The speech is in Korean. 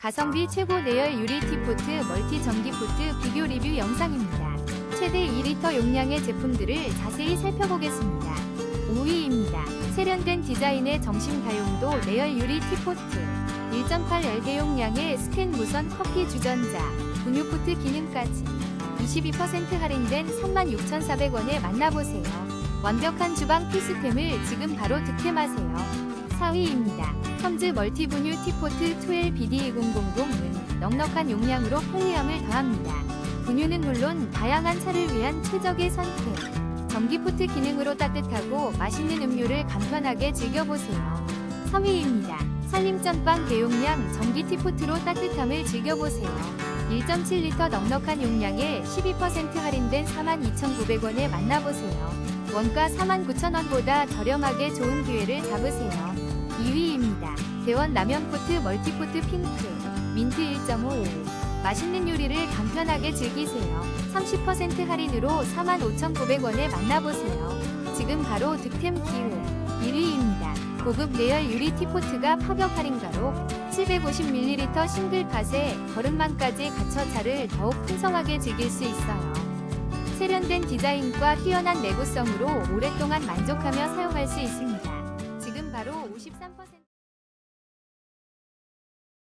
가성비 최고 내열 유리 티포트 멀티 전기 포트 비교 리뷰 영상입니다. 최대 2리터 용량의 제품들을 자세히 살펴보겠습니다. 5위입니다. 세련된 디자인의 정심 다용도 내열 유리 티포트 1.8L 대용량의 스캔 무선 커피 주전자 분유 포트 기능까지 22% 할인된 36,400원에 만나보세요. 완벽한 주방 필수템을 지금 바로 득템하세요. 4위입니다. 텀즈 멀티분유 티포트 12BD2000은 넉넉한 용량으로 편리함을 더합니다. 분유는 물론 다양한 차를 위한 최적의 선택. 전기포트 기능으로 따뜻하고 맛있는 음료를 간편하게 즐겨보세요. 3위입니다. 살림전빵 대용량 전기 티포트로 따뜻함을 즐겨보세요. 1.7리터 넉넉한 용량에 12% 할인된 42,900원에 만나보세요. 원가 49,000원보다 저렴하게 좋은 기회를 잡으세요. 2위입니다. 대원 라면 포트 멀티포트 핑크 민트 1.5 맛있는 요리를 간편하게 즐기세요. 30% 할인으로 45,900원에 만나보세요. 지금 바로 득템 기회 1위입니다. 고급 레열 유리 티포트가 파격 할인가로 750ml 싱글팟에 거름망까지 갖춰 차를 더욱 풍성하게 즐길 수 있어요. 세련된 디자인과 뛰어난 내구성으로 오랫동안 만족하며 사용할 수 있습니다. 바로 53%